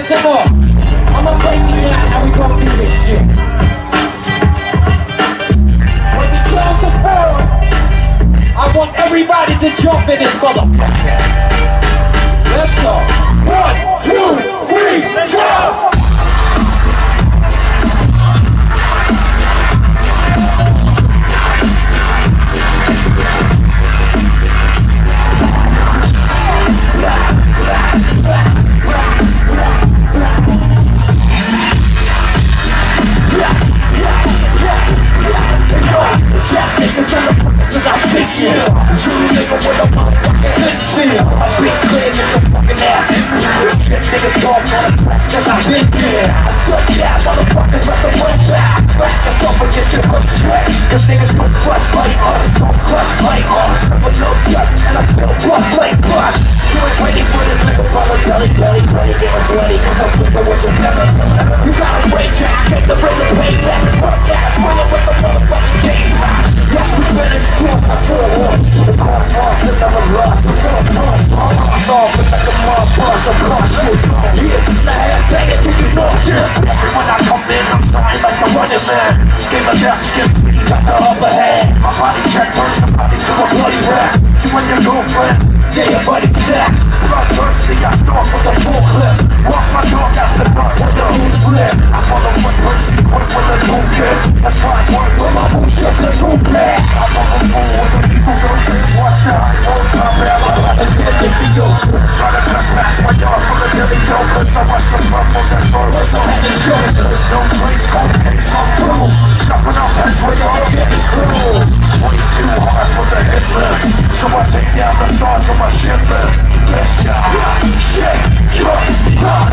listen up. I'ma break it down how we gon' do this shit. When we count to four, I want everybody to jump in this motherfucker. Niggas call for the press, cause I've been here. I good yeah, motherfuckers let the run back. Slack yourself and get your hood straight. Cause niggas put trust like us, you shit. When I come in, I'm starting like a running man. Game of death skins me, got the upper hand. My body check turns the body to a bloody wreck. You and your girlfriend, yeah, your buddy stack. Blood thirsty, I start with a full clip. Walk my dog out the front with the who's flip. I follow Percy quick with a toolkit. That's why I work with my boots up the toolkit. I'm shoulders. No trace, cold case, I'm through. Jumping off that swing, I'm getting cruel. Way too hard for the hit list. So I take down the stars on my shit list. Best shot, shit.